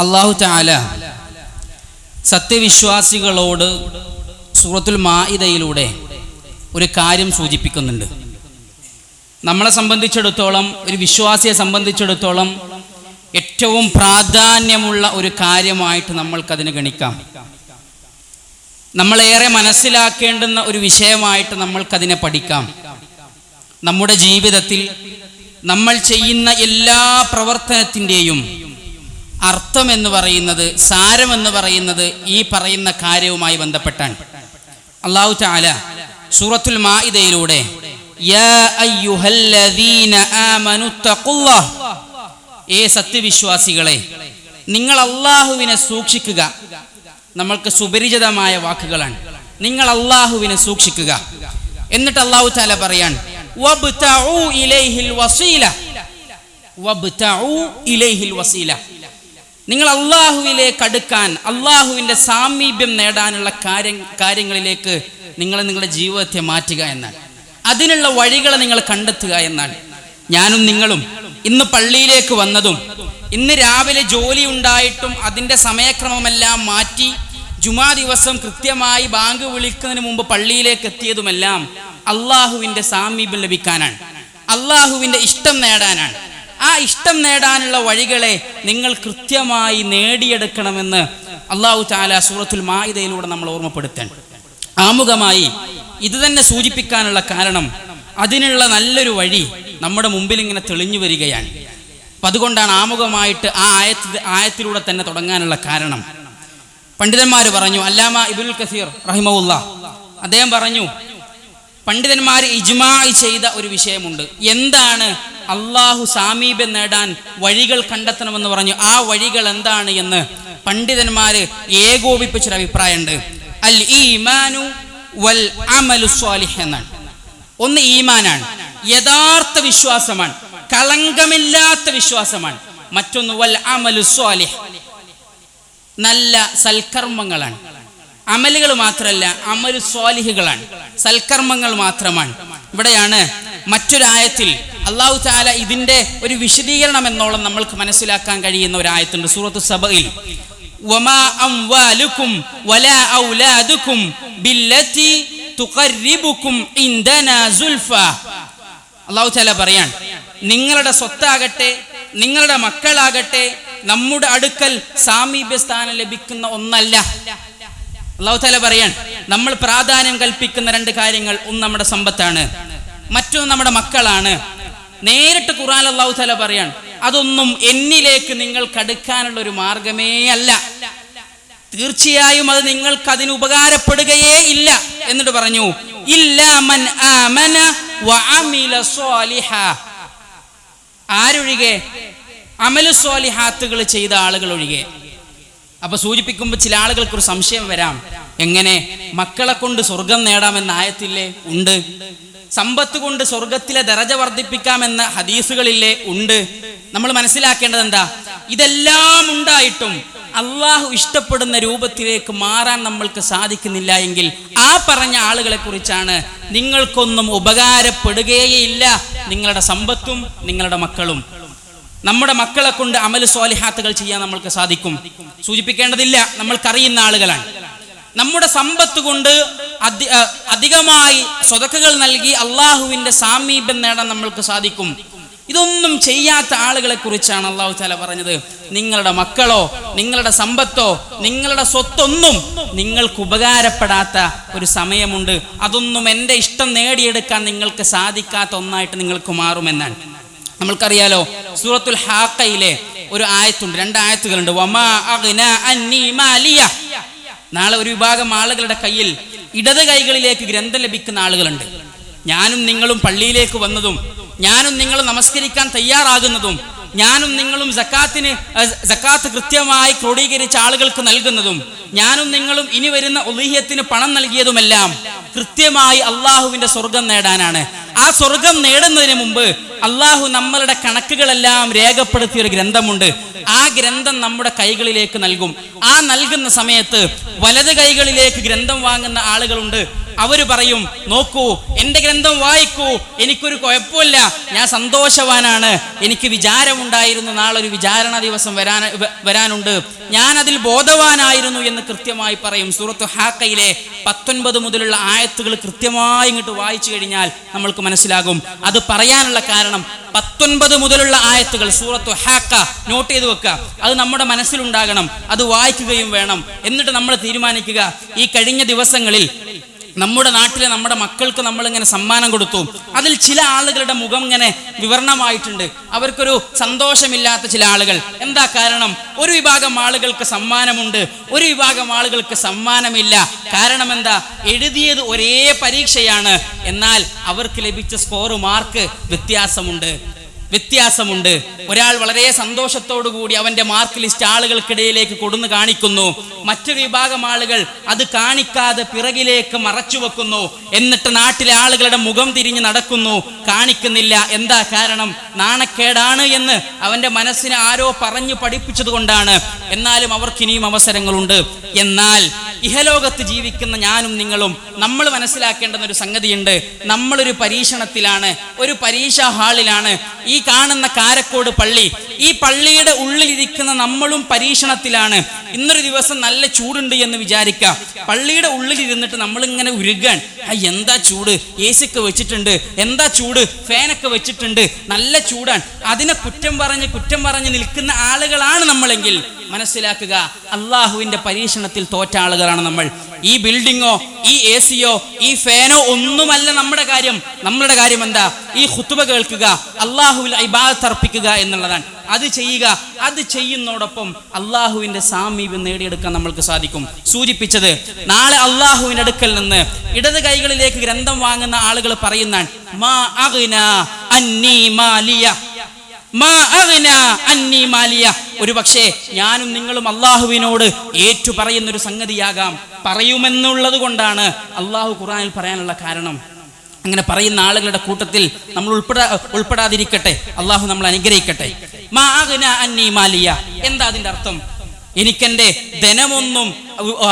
അള്ളാഹു താല സത്യവിശ്വാസികളോട് സൂറത്തുൽ മാഇദയിലൂടെ ഒരു കാര്യം സൂചിപ്പിക്കുന്നുണ്ട്. നമ്മളെ സംബന്ധിച്ചിടത്തോളം ഒരു വിശ്വാസിയെ സംബന്ധിച്ചിടത്തോളം ഏറ്റവും പ്രാധാന്യമുള്ള ഒരു കാര്യമായിട്ട് നമ്മൾക്കതിന് ഗണിക്കാം. നമ്മളേറെ മനസ്സിലാക്കേണ്ടുന്ന ഒരു വിഷയമായിട്ട് നമ്മൾക്കതിനെ പഠിക്കാം. നമ്മുടെ ജീവിതത്തിൽ നമ്മൾ ചെയ്യുന്ന എല്ലാ പ്രവർത്തനത്തിന്റെയും അർത്ഥം എന്ന് പറയുന്നത് സാരം എന്ന് പറയുന്നത് ഈ പറയുന്ന കാര്യവുമായി ബന്ധപ്പെട്ടാണ്. അള്ളാഹു ചാല സൂറത്തുൽ മാഇദയിലൂടെ ഏ സത്യവിശ്വാസികളെ നിങ്ങൾ അള്ളാഹുവിനെ സൂക്ഷിക്കുക. നമ്മൾക്ക് സുപരിചിതമായ വാക്കുകളാണ്. നിങ്ങൾ അള്ളാഹുവിനെ സൂക്ഷിക്കുക. എന്നിട്ട് അള്ളാഹു ചാല പറയാൻ വസീല. വസീല. നിങ്ങൾ അള്ളാഹുവിലേക്ക് അടുക്കാൻ അള്ളാഹുവിന്റെ സാമീപ്യം നേടാനുള്ള കാര്യ കാര്യങ്ങളിലേക്ക് നിങ്ങൾ നിങ്ങളുടെ ജീവിതത്തെ മാറ്റുക എന്നാണ് അതിനുള്ള വഴികളെ നിങ്ങൾ കണ്ടെത്തുക എന്നാണ് ഞാനും നിങ്ങളും ഇന്ന് പള്ളിയിലേക്ക് വന്നതും ഇന്ന് രാവിലെ ജോലി ഉണ്ടായിട്ടും അതിന്റെ സമയക്രമമെല്ലാം മാറ്റി ജുമാ ദിവസം കൃത്യമായി ബാങ്ക് വിളിക്കുന്നതിന് മുമ്പ് പള്ളിയിലേക്ക് എത്തിയതുമെല്ലാം അള്ളാഹുവിന്റെ സാമീപ്യം ലഭിക്കാനാണ്. അള്ളാഹുവിന്റെ ഇഷ്ടം നേടാനാണ്. ആ ഇഷ്ടം നേടാനുള്ള വഴികളെ നിങ്ങൾ കൃത്യമായി നേടിയെടുക്കണമെന്ന് അള്ളാഹു താല സൂറത്തുൽ മായിദയിലൂടെ നമ്മൾ ഓർമ്മപ്പെടുത്തേണ്ട ആമുഖമായി ഇത് തന്നെ സൂചിപ്പിക്കാനുള്ള കാരണം അതിനുള്ള നല്ലൊരു വഴി നമ്മുടെ മുമ്പിൽ ഇങ്ങനെ തെളിഞ്ഞു വരികയാണ്. അപ്പം അതുകൊണ്ടാണ് ആമുഖമായിട്ട് ആ ആയത്ത് ആയത്തിലൂടെ തന്നെ തുടങ്ങാനുള്ള കാരണം. പണ്ഡിതന്മാർ പറഞ്ഞു അല്ലാമ ഇബുൽ കസീർ റഹിമുല്ല അദ്ദേഹം പറഞ്ഞു പണ്ഡിതന്മാർ ഇജ്മായി ചെയ്ത ഒരു വിഷയമുണ്ട്. എന്താണ് അള്ളാഹു സാമീപ്യം നേടാൻ വഴികൾ കണ്ടെത്തണമെന്ന് പറഞ്ഞു. ആ വഴികൾ എന്താണ് എന്ന് പണ്ഡിതന്മാര് ഏകോപിപ്പിച്ചൊരു അഭിപ്രായമുണ്ട്. അൽ ഈമാനു വൽ അമലു സ്വാലിഹ് എന്നാണ്. ഒന്ന് ഈമാനാണ്. യഥാർത്ഥ വിശ്വാസമാണ്. കളങ്കമില്ലാത്ത വിശ്വാസമാണ്. മറ്റൊന്ന് വൽ അമലു സ്വാലിഹ്. നല്ല സൽക്കർമ്മങ്ങളാണ്. അമലുകൾ മാത്രമല്ല അമലു സ്വാലിഹുകളാണ്. സൽക്കർമ്മങ്ങൾ മാത്രമാണ്. ഇവിടെയാണ് മറ്റൊരായത്തിൽ അള്ളാഹു താല ഇതിന്റെ ഒരു വിശദീകരണം എന്നോളം നമ്മൾക്ക് മനസ്സിലാക്കാൻ കഴിയുന്ന ഒരു ആയത്തുണ്ട് സൂറത്ത് സബയിൽ പറയാൻ നിങ്ങളുടെ സ്വത്താകട്ടെ നിങ്ങളുടെ മക്കളാകട്ടെ നമ്മുടെ അടുക്കൽ സാമീപ്യ സ്ഥാനം ലഭിക്കുന്ന ഒന്നല്ല. അള്ളാഹു താല പറയാൻ നമ്മൾ പ്രാധാന്യം കൽപ്പിക്കുന്ന രണ്ട് കാര്യങ്ങൾ ഒന്ന് നമ്മുടെ സമ്പത്താണ് മറ്റൊന്ന് നമ്മുടെ മക്കളാണ്. നേരിട്ട് ഖുറാൻ അള്ളാഹു താല പറയാൻ അതൊന്നും എന്നിലേക്ക് നിങ്ങൾ അടുക്കാനുള്ള ഒരു മാർഗമേ അല്ല. തീർച്ചയായും അത് നിങ്ങൾക്ക് അതിന് ഉപകാരപ്പെടുകയേ ഇല്ല എന്നിട്ട് പറഞ്ഞു ഇല്ലാമൻ ആമന ആരൊഴികെ? അമലു സ്വാലിഹാത്തുകൾ ചെയ്ത ആളുകൾ ഒഴികെ അപ്പൊ സൂചിപ്പിക്കുമ്പോൾ ചില ആളുകൾക്ക് ഒരു സംശയം വരാം. എങ്ങനെ? മക്കളെ കൊണ്ട് സ്വർഗം നേടാമെന്ന ആയത്തില്ലേ? ഉണ്ട്. സമ്പത്ത് കൊണ്ട് സ്വർഗത്തിലെ ദരജ വർദ്ധിപ്പിക്കാമെന്ന ഹദീസുകളില്ലേ? ഉണ്ട്. നമ്മൾ മനസ്സിലാക്കേണ്ടത് എന്താ? ഇതെല്ലാം ഉണ്ടായിട്ടും അള്ളാഹു ഇഷ്ടപ്പെടുന്ന രൂപത്തിലേക്ക് മാറാൻ നമ്മൾക്ക് സാധിക്കുന്നില്ല എങ്കിൽ ആ പറഞ്ഞ ആളുകളെ കുറിച്ചാണ് നിങ്ങൾക്കൊന്നും ഉപകാരപ്പെടുകയേയില്ല. നിങ്ങളുടെ സമ്പത്തും നിങ്ങളുടെ മക്കളും. നമ്മുടെ മക്കളെ കൊണ്ട് അമൽ സ്വാലിഹാത്തുകൾ ചെയ്യാൻ നമ്മൾക്ക് സാധിക്കും. സൂചിപ്പിക്കേണ്ടതില്ല നമ്മൾക്കറിയുന്ന ആളുകളാണ്. നമ്മുടെ സമ്പത്ത് കൊണ്ട് അധി അധികമായി സ്വതക്കുകൾ നൽകി അള്ളാഹുവിന്റെ സാമീപ്യം നേടാൻ നമ്മൾക്ക് സാധിക്കും. ഇതൊന്നും ചെയ്യാത്ത ആളുകളെ കുറിച്ചാണ് അള്ളാഹു താല പറഞ്ഞത്. നിങ്ങളുടെ മക്കളോ നിങ്ങളുടെ സമ്പത്തോ നിങ്ങളുടെ സ്വത്തൊന്നും നിങ്ങൾക്ക് ഉപകാരപ്പെടാത്ത ഒരു സമയമുണ്ട്. അതൊന്നും എന്റെ ഇഷ്ടം നേടിയെടുക്കാൻ നിങ്ങൾക്ക് സാധിക്കാത്ത ഒന്നായിട്ട് നിങ്ങൾക്ക് മാറുമെന്നാണ്. നമ്മൾക്കറിയാലോ സൂറത്തുൽ ഹാക്കയിലെ ഒരു ആയത്തുണ്ട് രണ്ട് ആയത്തുകളുണ്ട്. വമാ അന്നി നാളെ ഒരു വിഭാഗം ആളുകളുടെ കയ്യിൽ ഇടത് കൈകളിലേക്ക് ഗ്രന്ഥം ലഭിക്കുന്ന ആളുകളുണ്ട്. ഞാനും നിങ്ങളും പള്ളിയിലേക്ക് വന്നതും ഞാനും നിങ്ങളും നമസ്കരിക്കാൻ തയ്യാറാകുന്നതും ഞാനും നിങ്ങളും സക്കാത്തിന് സക്കാത്ത് കൃത്യമായി ക്രോഡീകരിച്ച ആളുകൾക്ക് നൽകുന്നതും ഞാനും നിങ്ങളും ഇനി വരുന്ന ഒലീഹ്യത്തിന് പണം നൽകിയതുമെല്ലാം കൃത്യമായി അള്ളാഹുവിന്റെ സ്വർഗം നേടാനാണ്. ആ സ്വർഗം നേടുന്നതിന് മുമ്പ് അള്ളാഹു നമ്മളുടെ കണക്കുകളെല്ലാം രേഖപ്പെടുത്തിയ ഒരു ഗ്രന്ഥമുണ്ട്. ആ ഗ്രന്ഥം നമ്മുടെ കൈകളിലേക്ക് നൽകും. ആ നൽകുന്ന സമയത്ത് വലത് കൈകളിലേക്ക് ഗ്രന്ഥം വാങ്ങുന്ന ആളുകളുണ്ട്. അവർ പറയും നോക്കൂ എന്റെ ഗ്രന്ഥം വായിക്കൂ എനിക്കൊരു കുഴപ്പമില്ല ഞാൻ സന്തോഷവാനാണ് എനിക്ക് വിചാരമുണ്ടായിരുന്നു നാളെ ഒരു വിചാരണ ദിവസം വരാൻ വരാനുണ്ട് ഞാൻ അതിൽ ബോധവാനായിരുന്നു എന്ന് കൃത്യമായി പറയും. സൂറത്ത് ഹാക്കയിലെ പത്തൊൻപത് മുതലുള്ള ആയത്തുകൾ കൃത്യമായി ഇങ്ങോട്ട് വായിച്ചു കഴിഞ്ഞാൽ നമ്മൾക്ക് മനസ്സിലാകും. അത് പറയാനുള്ള കാരണം പത്തൊൻപത് മുതലുള്ള ആയത്തുകൾ സൂറത്ത് ഹാക്ക നോട്ട് ചെയ്ത് വെക്കുക. അത് നമ്മുടെ മനസ്സിലുണ്ടാകണം അത് വായിക്കുകയും വേണം. എന്നിട്ട് നമ്മൾ തീരുമാനിക്കുക ഈ കഴിഞ്ഞ ദിവസങ്ങളിൽ നമ്മുടെ നാട്ടിലെ നമ്മുടെ മക്കൾക്ക് നമ്മൾ ഇങ്ങനെ സമ്മാനം കൊടുത്തു. അതിൽ ചില ആളുകളുടെ മുഖം ഇങ്ങനെ വിവരണമായിട്ടുണ്ട് അവർക്കൊരു സന്തോഷമില്ലാത്ത ചില ആളുകൾ. എന്താ കാരണം? ഒരു വിഭാഗം ആളുകൾക്ക് സമ്മാനമുണ്ട്. ഒരു വിഭാഗം ആളുകൾക്ക് സമ്മാനമില്ല. കാരണം എന്താ? എഴുതിയത് ഒരേ പരീക്ഷയാണ്. എന്നാൽ അവർക്ക് ലഭിച്ച സ്കോർ മാർക്ക് വ്യത്യാസമുണ്ട്. വ്യത്യാസമുണ്ട്. ഒരാൾ വളരെ കൂടി അവന്റെ മാർക്ക് ലിസ്റ്റ് ആളുകൾക്കിടയിലേക്ക് കൊടുന്നു കാണിക്കുന്നു. മറ്റൊരു വിഭാഗം ആളുകൾ അത് കാണിക്കാതെ പിറകിലേക്ക് മറച്ചു വെക്കുന്നു. എന്നിട്ട് നാട്ടിലെ ആളുകളുടെ മുഖം തിരിഞ്ഞ് നടക്കുന്നു. കാണിക്കുന്നില്ല. എന്താ കാരണം? നാണക്കേടാണ് എന്ന് അവന്റെ മനസ്സിനെ ആരോ പറഞ്ഞു പഠിപ്പിച്ചത് കൊണ്ടാണ് എന്നാലും അവർക്ക് ഇനിയും അവസരങ്ങളുണ്ട്. എന്നാൽ ഇഹലോകത്ത് ജീവിക്കുന്ന ഞാനും നിങ്ങളും നമ്മൾ മനസ്സിലാക്കേണ്ടുന്ന ഒരു സംഗതിയുണ്ട്. നമ്മളൊരു പരീക്ഷണത്തിലാണ് ഒരു പരീക്ഷാ ഹാളിലാണ്. ഈ കാണുന്ന കാരക്കോട് പള്ളി ഈ പള്ളിയുടെ ഉള്ളിലിരിക്കുന്ന നമ്മളും പരീക്ഷണത്തിലാണ്. ഇന്നൊരു ദിവസം നല്ല ചൂടുണ്ട് എന്ന് വിചാരിക്കാം. പള്ളിയുടെ ഉള്ളിലിരുന്നിട്ട് നമ്മളിങ്ങനെ ഉരുകാൻ എന്താ ചൂട്? എ സിക്ക് വെച്ചിട്ടുണ്ട്. എന്താ ചൂട്? ഫാനൊക്കെ വെച്ചിട്ടുണ്ട്. നല്ല ചൂടാണ്. അതിനെ കുറ്റം പറഞ്ഞ് കുറ്റം പറഞ്ഞ് നിൽക്കുന്ന ആളുകളാണ് നമ്മളെങ്കിൽ മനസ്സിലാക്കുക. അള്ളാഹുവിന്റെ പരീക്ഷണത്തിൽ തോറ്റ ആളുകളാണ് നമ്മൾ. ഈ ബിൽഡിങ്ങോ ഈ എ സിയോ ഈ ഫാനോ ഒന്നുമല്ല നമ്മുടെ കാര്യം. നമ്മളുടെ കാര്യം എന്താ? ഈ ഹുത്തുബ കേൾക്കുക അള്ളാഹുവിൽ ഇബാദത്ത് അർപ്പിക്കുക എന്നുള്ളതാണ്. അത് ചെയ്യുക അത് ചെയ്യുന്നതോടൊപ്പം അള്ളാഹുവിന്റെ സാമീപ്യം നേടിയെടുക്കാൻ നമ്മൾക്ക് സാധിക്കും. സൂചിപ്പിച്ചത് നാളെ അള്ളാഹുവിന്റെ അടുക്കൽ നിന്ന് ഇടത് കൈകളിലേക്ക് ഗ്രന്ഥം വാങ്ങുന്ന ആളുകൾ പറയുന്നതാണ് മാ അഗ്ന അന്നീ മാലിയ. ഒരു പക്ഷേ ഞാനും നിങ്ങളും അള്ളാഹുവിനോട് ഏറ്റു പറയുന്ന ഒരു സംഗതിയാകാം. പറയുമെന്നുള്ളത് കൊണ്ടാണ് അള്ളാഹു ഖുറാനിൽ പറയാനുള്ള കാരണം. അങ്ങനെ പറയുന്ന ആളുകളുടെ കൂട്ടത്തിൽ നമ്മൾ ഉൾപ്പെടാ ഉൾപ്പെടാതിരിക്കട്ടെ. അള്ളാഹു നമ്മൾ അനുഗ്രഹിക്കട്ടെ. അന്നീ മാലിയ. എന്താ അതിന്റെ അർത്ഥം? എനിക്കെന്റെ ധനമൊന്നും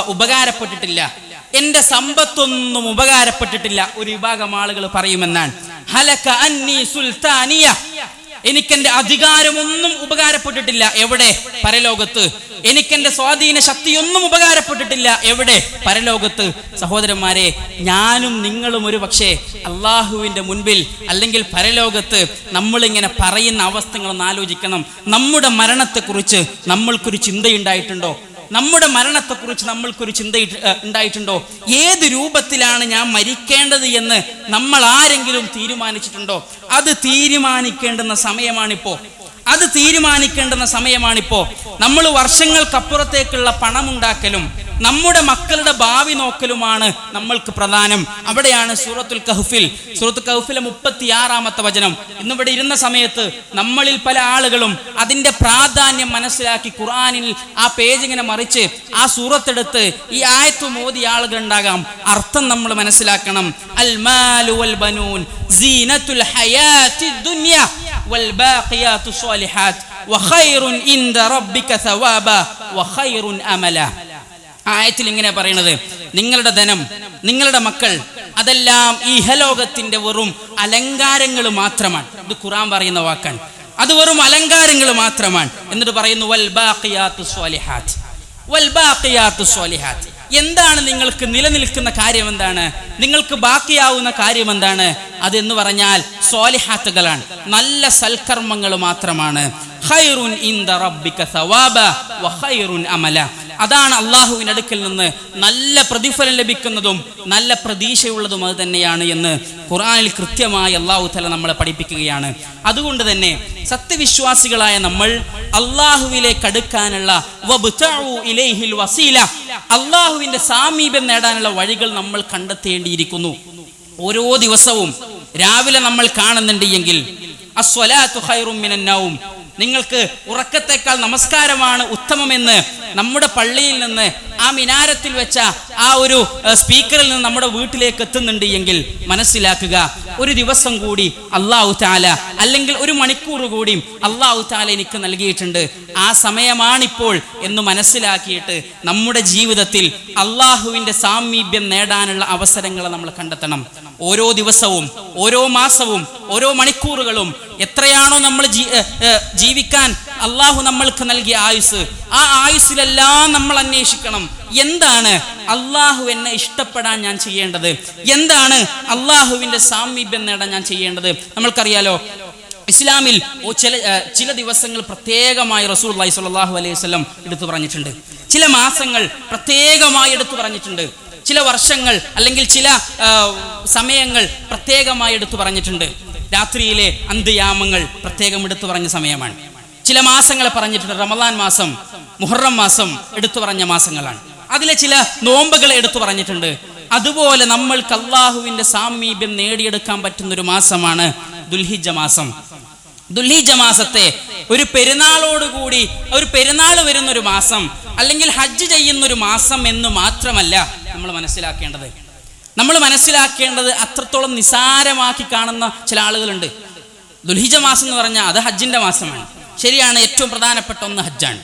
ഉപകാരപ്പെട്ടിട്ടില്ല. എന്റെ സമ്പത്തൊന്നും ഉപകാരപ്പെട്ടിട്ടില്ല. ഒരു വിഭാഗം ആളുകൾ പറയുമെന്നാണ്. ഹലക അന്നി സുൽത്താനിയ. എനിക്കെന്റെ അധികാരമൊന്നും ഉപകാരപ്പെട്ടിട്ടില്ല. എവിടെ? പരലോകത്ത്. എനിക്കെന്റെ സ്വാധീന ശക്തിയൊന്നും ഉപകാരപ്പെട്ടിട്ടില്ല. എവിടെ? പരലോകത്ത്. സഹോദരന്മാരെ ഞാനും നിങ്ങളും ഒരു പക്ഷേ അള്ളാഹുവിന്റെ മുൻപിൽ അല്ലെങ്കിൽ പരലോകത്ത് നമ്മളിങ്ങനെ പറയുന്ന അവസ്ഥകളൊന്ന് ആലോചിക്കണം. നമ്മുടെ മരണത്തെക്കുറിച്ച് നമ്മൾക്കൊരു ചിന്തയുണ്ടായിട്ടുണ്ടോ? നമ്മുടെ മരണത്തെക്കുറിച്ച് നമ്മൾക്കൊരു ചിന്ത ഉണ്ടായിട്ടുണ്ടോ? ഏത് രൂപത്തിലാണ് ഞാൻ മരിക്കേണ്ടത് എന്ന് നമ്മൾ ആരെങ്കിലും തീരുമാനിച്ചിട്ടുണ്ടോ? അത് തീരുമാനിക്കേണ്ടുന്ന സമയമാണിപ്പോ. അത് തീരുമാനിക്കേണ്ടുന്ന സമയമാണിപ്പോ. നമ്മൾ വർഷങ്ങൾക്കപ്പുറത്തേക്കുള്ള പണമുണ്ടാക്കലും നമ്മുടെ മക്കളുടെ ഭാവി നോക്കലുമാണ് നമ്മൾക്ക് പ്രധാനം. അവിടെയാണ് സൂറത്തുൽ കഹ്ഫിൽ സൂറത്തുൽ കഹ്ഫിലെ മുപ്പത്തിയാറാമത്തെ വചനം. ഇന്നിവിടെ ഇരുന്ന സമയത്ത് നമ്മളിൽ പല ആളുകളും അതിന്റെ പ്രാധാന്യം മനസ്സിലാക്കി ഖുറാനിൽ ആ പേജ് ഇങ്ങനെ മറിച്ച് ആ സൂറത്തെടുത്ത് ഈ ആയത്ത് മോദി ആളുകൾ ഉണ്ടാകാം അർത്ഥം നമ്മൾ മനസ്സിലാക്കണം. അൽ മാലു വൽ ബനൂൻ സീനത്തുൽ ഹയാത്തി ദുനിയ ബാഖിയാത്തു സ്വാലിഹാത്ത് വഖൈറുൻ ഇൻദ റബ്ബിക സവാബ വഖൈറുൻ അമല. ആയത്തിൽ ഇങ്ങനെ പറയണത് നിങ്ങളുടെ ധനം നിങ്ങളുടെ മക്കൾ അതെല്ലാം ഈ ഇഹലോകത്തിന്റെ വെറും അലങ്കാരങ്ങൾ മാത്രമാണ്. ഇത് ഖുറാൻ പറയുന്ന വാക്കാണ്. അത് വെറും അലങ്കാരങ്ങൾ മാത്രമാണ്. എന്നിട്ട് പറയുന്നു എന്താണ് നിങ്ങൾക്ക് നിലനിൽക്കുന്ന കാര്യം എന്താണ്? നിങ്ങൾക്ക് ബാക്കിയാവുന്ന കാര്യം എന്താണ്? അതെന്ന് പറഞ്ഞാൽ സ്വാലിഹാത്തുകളാണ്. നല്ല സൽക്കർമ്മങ്ങൾ മാത്രമാണ്. ഇൻദ റബ്ബിക സവാബ വ അമല. അതാണ് അള്ളാഹുവിന്റെ അടുക്കൽ നിന്ന് നല്ല പ്രതിഫലം ലഭിക്കുന്നതും നല്ല പ്രതീക്ഷയുള്ളതും അത് തന്നെയാണ് എന്ന് ഖുറാനിൽ കൃത്യമായി അള്ളാഹു തല നമ്മളെ പഠിപ്പിക്കുകയാണ്. അതുകൊണ്ട് തന്നെ സത്യവിശ്വാസികളായ നമ്മൾ അള്ളാഹുവിലേക്ക് അടുക്കാനുള്ള വസീല അള്ളാഹുവിന്റെ സാമീപ്യം നേടാനുള്ള വഴികൾ നമ്മൾ കണ്ടെത്തേണ്ടിയിരിക്കുന്നു. ഓരോ ദിവസവും രാവിലെ നമ്മൾ കാണുന്നുണ്ട് എങ്കിൽ നിങ്ങൾക്ക് ഉറക്കത്തെക്കാൾ നമസ്കാരമാണ് ഉത്തമമെന്ന് നമ്മുടെ പള്ളിയിൽ നിന്ന് ആ മിനാരത്തിൽ വെച്ച ആ ഒരു സ്പീക്കറിൽ നിന്ന് നമ്മുടെ വീട്ടിലേക്ക് എത്തുന്നുണ്ട് എങ്കിൽ മനസ്സിലാക്കുക ഒരു ദിവസം കൂടി അള്ളാഹു താല അല്ലെങ്കിൽ ഒരു മണിക്കൂർ കൂടി അള്ളാഹു താല എനിക്ക് നൽകിയിട്ടുണ്ട്. ആ സമയമാണിപ്പോൾ എന്ന് മനസ്സിലാക്കിയിട്ട് നമ്മുടെ ജീവിതത്തിൽ അള്ളാഹുവിന്റെ സാമീപ്യം നേടാനുള്ള അവസരങ്ങൾ നമ്മൾ കണ്ടെത്തണം. ഓരോ ദിവസവും ഓരോ മാസവും ഓരോ മണിക്കൂറുകളും എത്രയാണോ നമ്മൾ ജീവിക്കാൻ അള്ളാഹു നമ്മൾക്ക് നൽകിയ ആയുസ്. ആ ആയുസ്സിലെല്ലാം നമ്മൾ അന്വേഷിക്കണം. എന്താണ് അള്ളാഹു എന്നെ ഇഷ്ടപ്പെടാൻ ഞാൻ ചെയ്യേണ്ടത്? എന്താണ് അള്ളാഹുവിന്റെ സാമീപ്യം നേടാൻ ഞാൻ ചെയ്യേണ്ടത്? നമ്മൾക്കറിയാലോ ഇസ്ലാമിൽ ചില ചില ദിവസങ്ങൾ പ്രത്യേകമായി റസൂൽ അള്ളഹി സ്വല്ലല്ലാഹു അലൈഹി വസല്ലം എടുത്തു പറഞ്ഞിട്ടുണ്ട്. ചില മാസങ്ങൾ പ്രത്യേകമായി എടുത്തു പറഞ്ഞിട്ടുണ്ട്. ചില വർഷങ്ങൾ അല്ലെങ്കിൽ ചില സമയങ്ങൾ പ്രത്യേകമായി എടുത്തു പറഞ്ഞിട്ടുണ്ട്. രാത്രിയിലെ അന്ത്യയാമങ്ങൾ പ്രത്യേകം എടുത്തു പറഞ്ഞ സമയമാണ്. ചില മാസങ്ങളെ പറഞ്ഞിട്ടുണ്ട്. റമദാൻ മാസം മുഹറം മാസം എടുത്തു പറഞ്ഞ മാസങ്ങളാണ്. അതിലെ ചില നോമ്പുകളെ എടുത്തു പറഞ്ഞിട്ടുണ്ട്. അതുപോലെ നമ്മൾക്ക് കല്ലാഹുവിന്റെ സാമീപ്യം നേടിയെടുക്കാൻ പറ്റുന്ന ഒരു മാസമാണ് ദുൽഹിജ മാസം. ദുൽഹിജ മാസത്തെ ഒരു പെരുന്നാളോടുകൂടി ഒരു പെരുന്നാൾ വരുന്ന ഒരു മാസം അല്ലെങ്കിൽ ഹജ്ജ് ചെയ്യുന്നൊരു മാസം എന്ന് മാത്രമല്ല നമ്മൾ മനസ്സിലാക്കേണ്ടത്. നമ്മൾ മനസ്സിലാക്കേണ്ടത് അത്രത്തോളം നിസാരമാക്കി കാണുന്ന ചില ആളുകളുണ്ട്. ദുൽഹിജ മാസം എന്ന് പറഞ്ഞാൽ അത് ഹജ്ജിന്റെ മാസമാണ്. ശരിയാണ് ഏറ്റവും പ്രധാനപ്പെട്ട ഒന്ന് ഹജ്ജാണ്.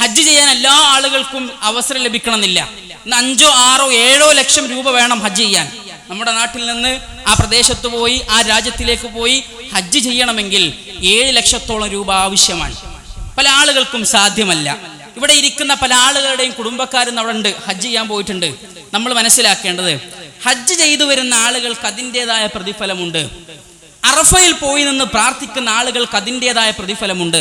ഹജ്ജ് ചെയ്യാൻ എല്ലാ ആളുകൾക്കും അവസരം ലഭിക്കണമെന്നില്ല. ഇന്ന് അഞ്ചോ ആറോ ഏഴോ ലക്ഷം രൂപ വേണം ഹജ്ജ് ചെയ്യാൻ. നമ്മുടെ നാട്ടിൽ നിന്ന് ആ പ്രദേശത്ത് പോയി ആ രാജ്യത്തിലേക്ക് പോയി ഹജ്ജ് ചെയ്യണമെങ്കിൽ ഏഴ് ലക്ഷത്തോളം രൂപ ആവശ്യമാണ്. പല ആളുകൾക്കും സാധ്യമല്ല. ഇവിടെ ഇരിക്കുന്ന പല ആളുകളുടെയും കുടുംബക്കാരും അവിടെ ഉണ്ട്. ഹജ്ജ് ചെയ്യാൻ പോയിട്ടുണ്ട്. നമ്മൾ മനസ്സിലാക്കേണ്ടത് ഹജ്ജ് ചെയ്തു വരുന്ന ആളുകൾക്ക് അതിന്റെതായ പ്രതിഫലമുണ്ട്. അറഫയിൽ പോയി നിന്ന് പ്രാർത്ഥിക്കുന്ന ആളുകൾക്ക് അതിന്റെതായ പ്രതിഫലമുണ്ട്.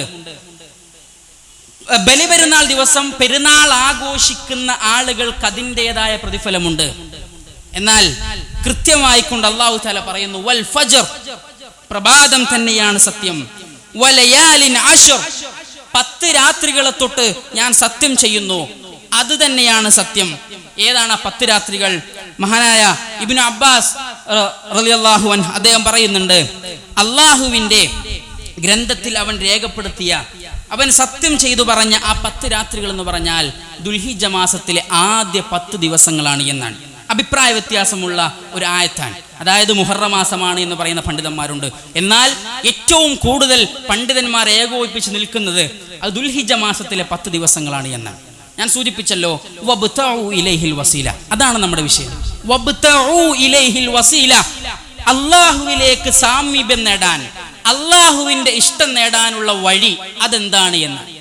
ബലിപെരുന്നാൾ ദിവസം പെരുന്നാൾ ആഘോഷിക്കുന്ന ആളുകൾക്ക് അതിന്റെതായ പ്രതിഫലമുണ്ട്. എന്നാൽ കൃത്യമായി കൊണ്ട് അള്ളാഹു താല പറയുന്നു വൽ ഫജർ. പ്രഭാതം തന്നെയാണ് സത്യം. വലയാലിൻ പത്ത് രാത്രികളെ തൊട്ട് ഞാൻ സത്യം ചെയ്യുന്നു. അത് തന്നെയാണ് സത്യം. ഏതാണ് ആ പത്ത് രാത്രികൾ? മഹാനായ ഇബിന് അബ്ബാസ് റളിയല്ലാഹു അൻഹു അദ്ദേഹം പറയുന്നുണ്ട് അള്ളാഹുവിന്റെ ഗ്രന്ഥത്തിൽ അവൻ രേഖപ്പെടുത്തിയ അവൻ സത്യം ചെയ്തു പറഞ്ഞ ആ പത്ത് രാത്രികൾ എന്ന് പറഞ്ഞാൽ ദുൽഹിജ മാസത്തിലെ ആദ്യ പത്ത് ദിവസങ്ങളാണ് എന്നാണ്. അഭിപ്രായ വ്യത്യാസമുള്ള ഒരു ആയത്താണ്. അതായത് മുഹറ മാസമാണ് എന്ന് പറയുന്ന പണ്ഡിതന്മാരുണ്ട്. എന്നാൽ ഏറ്റവും കൂടുതൽ പണ്ഡിതന്മാർ ഏകോപിപ്പിച്ച് നിൽക്കുന്നത് അത് ദുൽഹിജ മാസത്തിലെ പത്ത് ദിവസങ്ങളാണ് എന്ന്. ഞാൻ സൂചിപ്പിച്ചല്ലോ ഇലൈഹിൽ വസീല. അതാണ് നമ്മുടെ വിഷയം. ഇലൈഹിൽ വസീല. അള്ളാഹുവിലേക്ക് സാമീപ്യം നേടാൻ അള്ളാഹുവിന്റെ ഇഷ്ടം നേടാനുള്ള വഴി അതെന്താണ് എന്നാണ്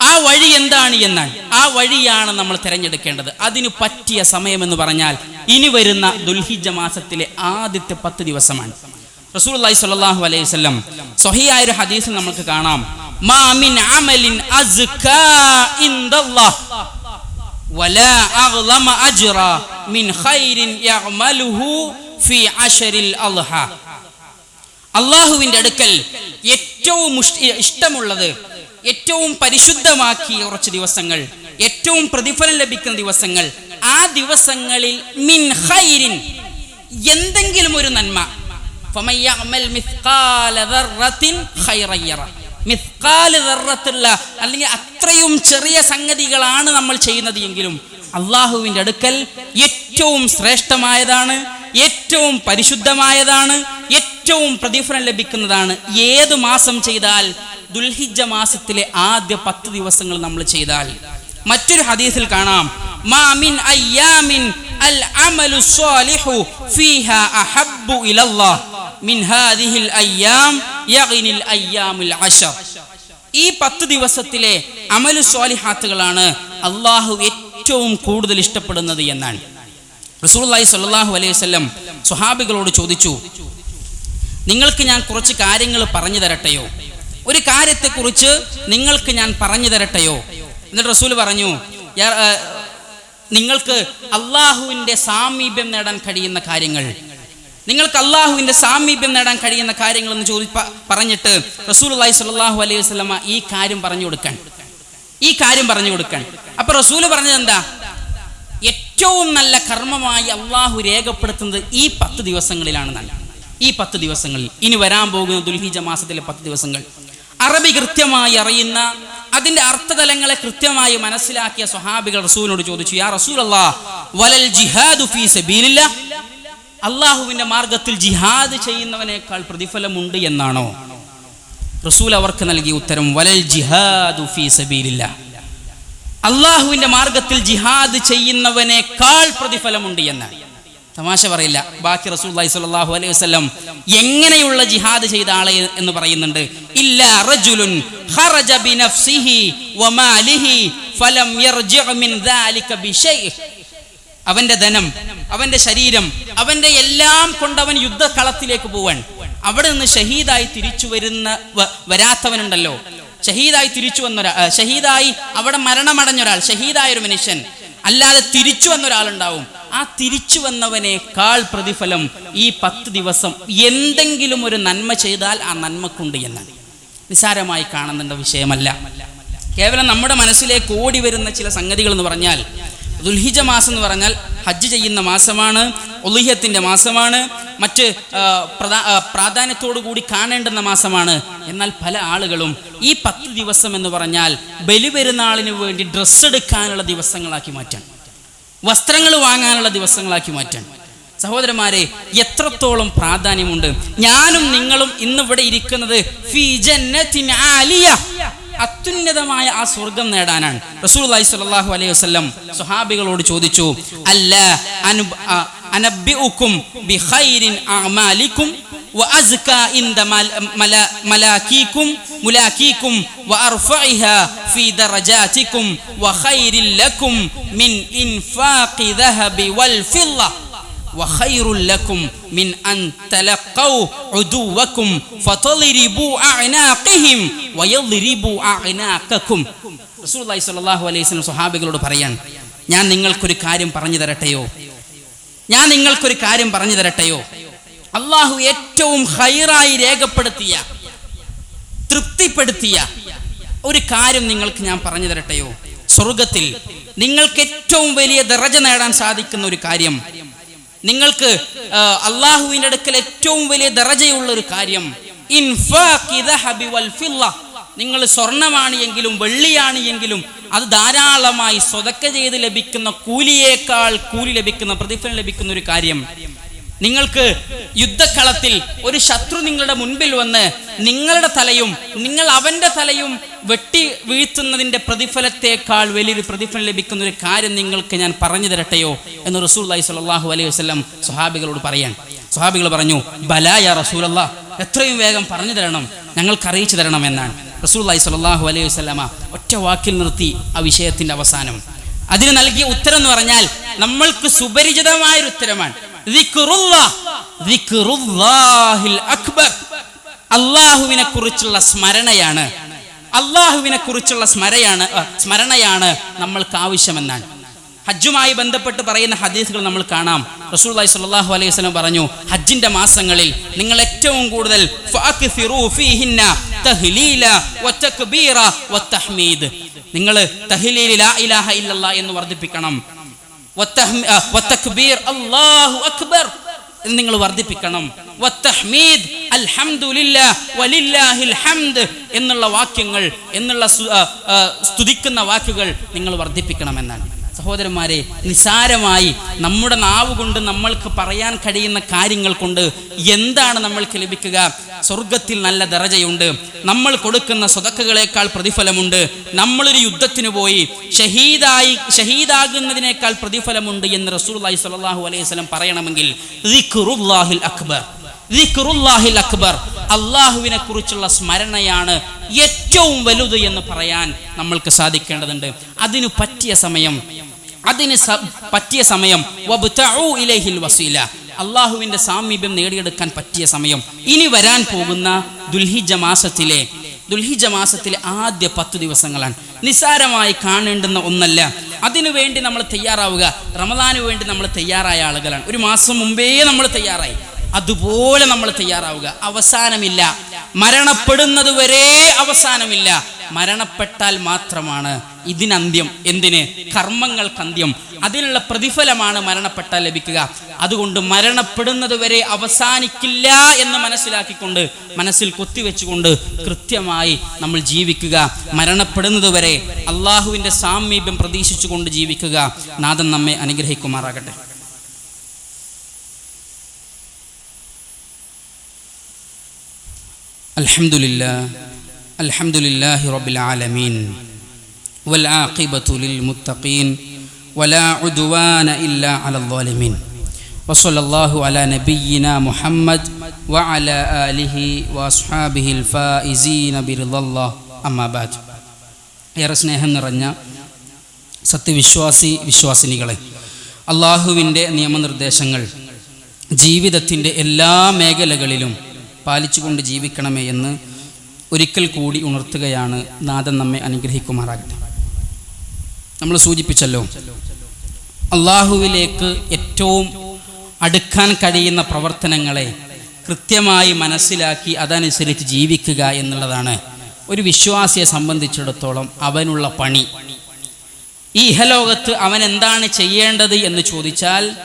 ആ വഴി എന്താണ് എന്നാൽ ആ വഴിയാണ് നമ്മൾ തിരഞ്ഞെടുക്കേണ്ടത്. അതിനു പറ്റിയ സമയം എന്ന് പറഞ്ഞാൽ ഇനി വരുന്ന ദുൽഹിജ മാസത്തിലെ ആദ്യത്തെ പത്ത് ദിവസമാണ്. റസൂൽ അലൈഹി സ്വല്ലല്ലാഹു അലൈഹി വസല്ലം സ്വഹിയായ ഒരു ഹദീസിൽ നമുക്ക് കാണാം. മാമിൻ അമലിൻ വലാ അഗ്ലമ അജ്റ മിൻ ഖൈരിൻ യഅമലുഹു ഫി അശരിൽ അൽഹ അള്ളാഹുവിന്റെ അടുക്കൽ ഏറ്റവും ഇഷ്ടമുള്ളത് ഏറ്റവും പരിശുദ്ധമാക്കിയ കുറച്ച് ദിവസങ്ങൾ ഏറ്റവും പ്രതിഫലം ലഭിക്കുന്ന ദിവസങ്ങൾ. ആ ദിവസങ്ങളിൽ മിൻ ഖൈരിൻ എന്തെങ്കിലും ഒരു നന്മ. അല്ലെങ്കിൽ അത്രയും ചെറിയ സംഗതികളാണ് നമ്മൾ ചെയ്യുന്നത് എങ്കിലും അള്ളാഹുവിന്റെ അടുക്കൽ ഏറ്റവും ശ്രേഷ്ഠമായതാണ് ഏറ്റവും പരിശുദ്ധമായതാണ് ഏറ്റവും പ്രതിഫലം ലഭിക്കുന്നതാണ്. ഏത് മാസം ചെയ്താൽ ദുൽഹിജ മാസത്തിലെ ആദ്യ പത്ത് ദിവസങ്ങൾ നമ്മൾ ചെയ്താൽ മറ്റൊരു ഹദീസിൽ കാണാം മാമിൻ അയ്യാമിൻ അൽ അമലു സ്വാലിഹു ഫീഹാ അഹബ്ബു ഇലല്ലാഹ് മിൻ ഹാദിഹിൽ അയ്യാം യഗ്നിൽ അയ്യാമുൽ അശർ. ഈ പത്ത് ദിവസത്തിലെ അമലു സ്വാലിഹാത്തുകളാണ് അള്ളാഹു ഏറ്റവും കൂടുതൽ ഇഷ്ടപ്പെടുന്നത് എന്നാണ്. റസൂലുള്ളാഹി സ്വല്ലല്ലാഹു അലൈഹി വസല്ലം സ്വഹാബികളോട് ചോദിച്ചു നിങ്ങൾക്ക് ഞാൻ കുറച്ച് കാര്യങ്ങൾ പറഞ്ഞു തരട്ടെയോ? ഒരു കാര്യത്തെക്കുറിച്ച് നിങ്ങൾക്ക് ഞാൻ പറഞ്ഞു തരട്ടെയോ? എന്നിട്ട് റസൂൽ പറഞ്ഞു "യാ- നിങ്ങൾക്ക് അള്ളാഹുവിന്റെ സാമീപ്യം നേടാൻ കഴിയുന്ന കാര്യങ്ങൾ. നിങ്ങൾക്ക് അള്ളാഹുവിന്റെ സാമീപ്യം നേടാൻ കഴിയുന്ന കാര്യങ്ങൾ എന്ന് ചോദി പറഞ്ഞിട്ട് റസൂൽ അള്ളാഹി അലൈഹി വസല്ലമ ഈ കാര്യം പറഞ്ഞു കൊടുക്കാൻ. ഈ കാര്യം പറഞ്ഞു കൊടുക്കാൻ. അപ്പൊ റസൂൽ പറഞ്ഞത് എന്താ? ഏറ്റവും നല്ല കർമ്മമായി അള്ളാഹു രേഖപ്പെടുത്തുന്നത് ഈ പത്ത് ദിവസങ്ങളിലാണ് നല്ല ഈ പത്ത് ദിവസങ്ങളിൽ. ഇനി വരാൻ പോകുന്ന ദുൽഹിജ മാസത്തിലെ പത്ത് ദിവസങ്ങൾ. അറബി കൃത്യമായി അറിയുന്ന അതിന്റെ അർത്ഥതലങ്ങളെ കൃത്യമായി മനസ്സിലാക്കിയ സ്വഹാബികൾ റസൂലിനോട് ചോദിച്ചു യാ റസൂൽ ജിഹാദു അള്ളാഹുവിന്റെ മാർഗത്തിൽ ജിഹാദ് ചെയ്യുന്നവനേക്കാൾ പ്രതിഫലമുണ്ട് എന്നാണോ? റസൂൽ അവർക്ക് നൽകിയ ഉത്തരം വലൽ ജിഹാദു അള്ളാഹുവിന്റെ മാർഗത്തിൽ ജിഹാദ് ചെയ്യുന്നവനേക്കാൾ പ്രതിഫലമുണ്ട് എന്ന്. തമാശ പറയില്ല. ബാക്കി റസൂൽ സ്വല്ലല്ലാഹു അലൈഹി വസ്ലം എങ്ങനെയുള്ള ജിഹാദ് ചെയ്ത ആളെ എന്ന് പറയുന്നുണ്ട്. റജുലുൻ ഖറജ വമാലിഹി ഫലം മിൻ ബിശൈഇ അവന്റെ ധനം അവന്റെ ശരീരം അവന്റെ എല്ലാം കൊണ്ടവൻ അവൻ യുദ്ധകളത്തിലേക്ക് പോവാൻ. അവിടെ നിന്ന് ഷഹീദായി തിരിച്ചു വരുന്ന വരാത്തവനുണ്ടല്ലോ. ഷഹീദായി തിരിച്ചു വന്നൊരാൾ ഷഹീദായി അവിടെ മരണമടഞ്ഞൊരാൾ ഷഹീദായ ഒരു മനുഷ്യൻ. അല്ലാതെ തിരിച്ചു വന്ന ഒരാളുണ്ടാവും ആ തിരിച്ചു വന്നവനെ വന്നവനേക്കാൾ പ്രതിഫലം ഈ പത്ത് ദിവസം എന്തെങ്കിലും ഒരു നന്മ ചെയ്താൽ ആ നന്മക്കുണ്ട് എന്നാണ് നിസാരമായി കാണുന്നുണ്ട വിഷയമല്ല. കേവലം നമ്മുടെ മനസ്സിലേക്ക് ഓടി വരുന്ന ചില സംഗതികൾ എന്ന് പറഞ്ഞാൽ ദുൽഹിജ മാസം എന്ന് പറഞ്ഞാൽ ഹജ്ജ് ചെയ്യുന്ന മാസമാണ് ഒലിഹ്യത്തിന്റെ മാസമാണ് മറ്റ് പ്രാധാന്യത്തോടു കൂടി കാണേണ്ടുന്ന മാസമാണ്. എന്നാൽ പല ആളുകളും ഈ പത്ത് ദിവസം എന്ന് പറഞ്ഞാൽ ബലിപെരുന്നാളിന് വേണ്ടി ഡ്രസ്സ് എടുക്കാനുള്ള ദിവസങ്ങളാക്കി മാറ്റാൻ. വസ്ത്രങ്ങൾ വാങ്ങാനുള്ള ദിവസങ്ങളാക്കി മാറ്റാൻ. സഹോദരന്മാരെ എത്രത്തോളം പ്രാധാന്യമുണ്ട്? ഞാനും നിങ്ങളും ഇന്ന് ഇവിടെ ഇരിക്കുന്നത്. അത്യുന്നതമായ ആ സ്വർഗം നേടാനാണ്. റസൂലുള്ളാഹി സ്വല്ലല്ലാഹു അലൈഹി വസല്ലം സുഹാബികളോട് ചോദിച്ചു അല്ല അനു وأزكى عند مل- ملا- ملاكيكم ملاكيكم وأرفعها في درجاتكم وخير لكم من إنفاق ذهب والفضة وخير لكم من أن تلقوا عدوكم فتضربوا أعناقهم ويضربوا أعناقكم رسول الله صلى الله عليه وسلم സ്വഹാബികളോട് പറയാൻ ഞാൻ നിങ്ങൾക്കൊരു കാര്യം പറഞ്ഞു തരട്ടെയോ ഞാൻ നിങ്ങൾക്കൊരു കാര്യം പറഞ്ഞു തരട്ടെയോ അള്ളാഹു ഏറ്റവും ഹൈറായി രേഖപ്പെടുത്തിയ തൃപ്തിപ്പെടുത്തിയ ഒരു കാര്യം നിങ്ങൾക്ക് ഞാൻ പറഞ്ഞു തരട്ടെയോ സ്വർഗത്തിൽ നിങ്ങൾക്ക് ഏറ്റവും വലിയ ദറജ നേടാൻ സാധിക്കുന്ന ഒരു കാര്യം നിങ്ങൾക്ക് അള്ളാഹുവിന്റെ അടുക്കൽ ഏറ്റവും വലിയ ദറജയുള്ള ഒരു കാര്യം. നിങ്ങൾ സ്വർണമാണ് എങ്കിലും വെള്ളിയാണ് എങ്കിലും അത് ധാരാളമായി സ്വതക്ക ചെയ്ത് ലഭിക്കുന്ന കൂലിയേക്കാൾ കൂലി ലഭിക്കുന്ന പ്രതിഫലം ലഭിക്കുന്ന ഒരു കാര്യം നിങ്ങൾക്ക് യുദ്ധക്കളത്തിൽ ഒരു ശത്രു നിങ്ങളുടെ മുൻപിൽ വന്ന് നിങ്ങളുടെ തലയും നിങ്ങൾ അവന്റെ തലയും വെട്ടി വീഴ്ത്തുന്നതിന്റെ പ്രതിഫലത്തേക്കാൾ വലിയൊരു പ്രതിഫലം ലഭിക്കുന്ന ഒരു കാര്യം നിങ്ങൾക്ക് ഞാൻ പറഞ്ഞു തരട്ടെയോ എന്ന് റസൂല്ലി സ്വല്ലല്ലാഹു അലൈഹി വസ്ലം സ്വഹാബികളോട് പറയാൻ. സ്വഹാബികൾ പറഞ്ഞു ബലായ റസൂലല്ല. എത്രയും വേഗം പറഞ്ഞു തരണം ഞങ്ങൾക്ക് അറിയിച്ചു തരണം എന്നാണ്. റസൂല്ലി സ്വല്ലല്ലാഹു അലൈഹി വസല്ലമ ഒറ്റ വാക്കിൽ നിർത്തി ആ വിഷയത്തിന്റെ അവസാനം. അതിന് നൽകിയ ഉത്തരം എന്ന് പറഞ്ഞാൽ നമ്മൾക്ക് സുപരിചിതമായൊരു ഉത്തരമാണ്. അള്ളാഹുവിനെ കുറിച്ചുള്ള സ്മരണയാണ്. അള്ളാഹുവിനെ കുറിച്ചുള്ള സ്മരയാണ് സ്മരണയാണ് നമ്മൾക്ക് ആവശ്യമെന്നാണ്. ഹജ്ജുമായി ബന്ധപ്പെട്ട് പറയുന്ന ഹദീസുകൾ നമ്മൾ കാണാം. റസൂലുള്ളാഹി സ്വല്ലല്ലാഹു അലൈഹി വസല്ലം പറഞ്ഞു ഹജ്ജിന്റെ മാസങ്ങളിൽ നിങ്ങൾ ഏറ്റവും കൂടുതൽ നിങ്ങൾ തഹ്ലീലി ലാ ഇലാഹ ഇല്ലല്ലാ എന്ന് വർദ്ധിപ്പിക്കണം. അല്ലാഹു അക്ബർ എന്ന് നിങ്ങൾ വർദ്ധിപ്പിക്കണം. എന്നുള്ള വാക്യങ്ങൾ എന്നുള്ള സ്തുതിക്കുന്ന വാക്കുകൾ നിങ്ങൾ വർദ്ധിപ്പിക്കണമെന്നാണ്. സഹോദരന്മാരെ നിസാരമായി നമ്മുടെ നാവ് കൊണ്ട് നമ്മൾക്ക് പറയാൻ കഴിയുന്ന കാര്യങ്ങൾ കൊണ്ട് എന്താണ് നമ്മൾക്ക് ലഭിക്കുക? സ്വർഗത്തിൽ നല്ല ദറജയുണ്ട്. നമ്മൾ കൊടുക്കുന്ന സ്വതക്കുകളേക്കാൾ പ്രതിഫലമുണ്ട്. നമ്മളൊരു യുദ്ധത്തിന് പോയി ഷഹീദായി ഷഹീദാകുന്നതിനേക്കാൾ പ്രതിഫലമുണ്ട് എന്ന് റസൂലുള്ളാഹി സ്വല്ലല്ലാഹു അലൈഹി സ്വലം പറയണമെങ്കിൽ അക്ബർ. അക്ബർ. അള്ളാഹുവിനെ കുറിച്ചുള്ള സ്മരണയാണ് ഏറ്റവും വലുത് എന്ന് പറയാൻ നമ്മൾക്ക് സാധിക്കേണ്ടതുണ്ട്. അതിനു പറ്റിയ സമയം അതിന് പറ്റിയ സമയം. വസീല. അള്ളാഹുവിന്റെ സാമീപ്യം നേടിയെടുക്കാൻ പറ്റിയ സമയം. ഇനി വരാൻ പോകുന്ന ദുൽഹിജ മാസത്തിലെ ദുൽഹിജ മാസത്തിലെ ആദ്യ പത്ത് ദിവസങ്ങളാണ്. നിസ്സാരമായി കാണേണ്ടുന്ന ഒന്നല്ല. അതിനു വേണ്ടി നമ്മൾ തയ്യാറാവുക. റമദാനു വേണ്ടി നമ്മൾ തയ്യാറായ ആളുകളാണ്. ഒരു മാസം മുമ്പേ നമ്മൾ തയ്യാറായി. അതുപോലെ നമ്മൾ തയ്യാറാവുക. അവസാനമില്ല. മരണപ്പെടുന്നത് വരെ അവസാനമില്ല. മരണപ്പെട്ടാൽ മാത്രമാണ് ഇതിനന്ത്യം. എന്തിന്? കർമ്മങ്ങൾക്കന്ത്യം. അതിനുള്ള പ്രതിഫലമാണ് മരണപ്പെട്ടാൽ ലഭിക്കുക. അതുകൊണ്ട് മരണപ്പെടുന്നത് വരെ അവസാനിക്കില്ല എന്ന് മനസ്സിലാക്കിക്കൊണ്ട് മനസ്സിൽ കൊത്തിവെച്ചുകൊണ്ട് കൃത്യമായി നമ്മൾ ജീവിക്കുക. മരണപ്പെടുന്നത് വരെ അള്ളാഹുവിന്റെ സാമീപ്യം പ്രതീക്ഷിച്ചുകൊണ്ട് ജീവിക്കുക. നാഥൻ നമ്മെ അനുഗ്രഹിക്കുമാറാകട്ടെ. الحمد لله الحمد لله رب العالمين والعاقبة للمتقين ولا عدوان إلا على الظالمين وصلى الله على نبينا محمد وعلى آله وأصحابه الفائزين برضا الله أما بعد ഏറെ സ്നേഹം നിറഞ്ഞ സത്യവിശ്വാസി വിശ്വാസിനികളെ അള്ളാഹുവിൻ്റെ നിയമനിർദ്ദേശങ്ങൾ ജീവിതത്തിൻ്റെ എല്ലാ മേഖലകളിലും പാലിച്ചുകൊണ്ട് ജീവിക്കണമേ എന്ന് ഒരിക്കൽ കൂടി ഉണർത്തുകയാണ് നാഥൻ നമ്മെ അനുഗ്രഹിക്കുമാറാകട്ടെ. നമ്മൾ സൂചിപ്പിച്ചല്ലോ അള്ളാഹുവിലേക്ക് ഏറ്റവും അടുക്കാൻ കഴിയുന്ന പ്രവർത്തനങ്ങളെ കൃത്യമായി മനസ്സിലാക്കി അതനുസരിച്ച് ജീവിക്കുക എന്നുള്ളതാണ്. ഒരു വിശ്വാസിയെ സംബന്ധിച്ചിടത്തോളം അവനുള്ള പണി. ഈ ഇഹലോകത്ത് അവൻ എന്താണ് ചെയ്യേണ്ടത് എന്ന് ചോദിച്ചാൽ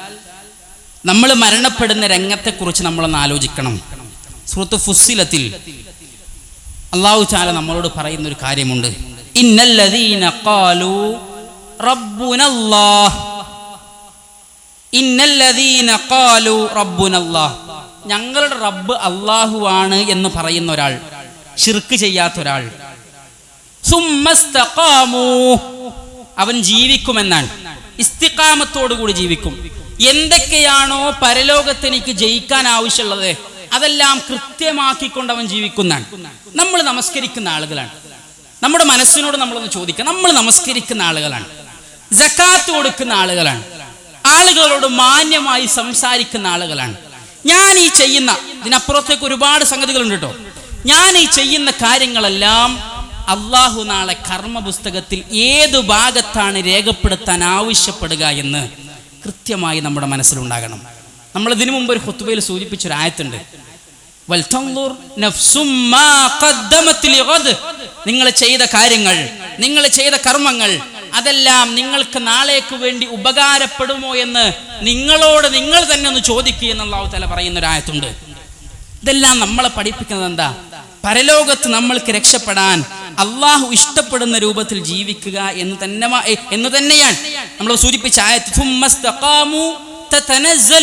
നമ്മൾ മരണപ്പെടുന്ന രംഗത്തെക്കുറിച്ച് നമ്മളൊന്ന് ആലോചിക്കണം. സുഹൃത്ത് ഫുസ്സിലത്തിൽ അള്ളാഹു ചാല നമ്മളോട് പറയുന്ന ഒരു കാര്യമുണ്ട്. ഇന്നല്ലദീന ഖാലു ഇന്നല്ലദീന ഖാലു ഞങ്ങളുടെ റബ്ബ് അള്ളാഹുവാണ് എന്ന് പറയുന്ന ഒരാൾ ഷിർക്ക് ചെയ്യാത്ത ഒരാൾ. അവൻ ജീവിക്കുമെന്നാണ്. ഇസ്തിഖാമത്തോടുകൂടി ജീവിക്കും. എന്തൊക്കെയാണോ പരലോകത്തെനിക്ക് ജയിക്കാൻ ആവശ്യമുള്ളത് അതെല്ലാം കൃത്യമാക്കിക്കൊണ്ട് അവൻ ജീവിക്കുന്നതാണ് നമ്മൾ നമസ്കരിക്കുന്ന ആളുകളാണ്. നമ്മുടെ മനസ്സിനോട് നമ്മളൊന്ന് ചോദിക്കുക നമ്മൾ നമസ്കരിക്കുന്ന ആളുകളാണ്. ജക്കാത്ത് കൊടുക്കുന്ന ആളുകളാണ്. ആളുകളോട് മാന്യമായി സംസാരിക്കുന്ന ആളുകളാണ്. ഞാൻ ഈ ചെയ്യുന്ന ഇതിനപ്പുറത്തേക്ക് ഒരുപാട് സംഗതികളുണ്ട് കേട്ടോ. ഞാൻ ഈ ചെയ്യുന്ന കാര്യങ്ങളെല്ലാം അള്ളാഹു നാളെ കർമ്മ പുസ്തകത്തിൽ ഏത് ഭാഗത്താണ് രേഖപ്പെടുത്താൻ ആവശ്യപ്പെടുക എന്ന് കൃത്യമായി നമ്മുടെ മനസ്സിലുണ്ടാകണം. നമ്മൾ ഇതിനു മുമ്പ് ഒരു ഹുത്തുബയിൽ ആയത്തുണ്ട്. മാ ഖദ്ദമത് ലിഗദ്. നിങ്ങൾ ചെയ്ത കാര്യങ്ങൾ നിങ്ങൾ ചെയ്ത കർമ്മങ്ങൾ അതെല്ലാം നിങ്ങൾക്ക് നാളേക്ക് വേണ്ടി ഉപകാരപ്പെടുമോ എന്ന് നിങ്ങളോട് നിങ്ങൾ തന്നെ ഒന്ന് ചോദിക്കുക എന്നുള്ള തല പറയുന്ന ഒരു ആയത്തുണ്ട്. ഇതെല്ലാം നമ്മളെ പഠിപ്പിക്കുന്നത് എന്താ? പരലോകത്ത് നമ്മൾക്ക് രക്ഷപ്പെടാൻ അള്ളാഹു ഇഷ്ടപ്പെടുന്ന രൂപത്തിൽ ജീവിക്കുക എന്ന് തന്നെ എന്ന് തന്നെയാണ്. നമ്മൾ സൂചിപ്പിച്ച ആയത്ത് "സുമ്മസ്തഖാമു തതനസ്സലു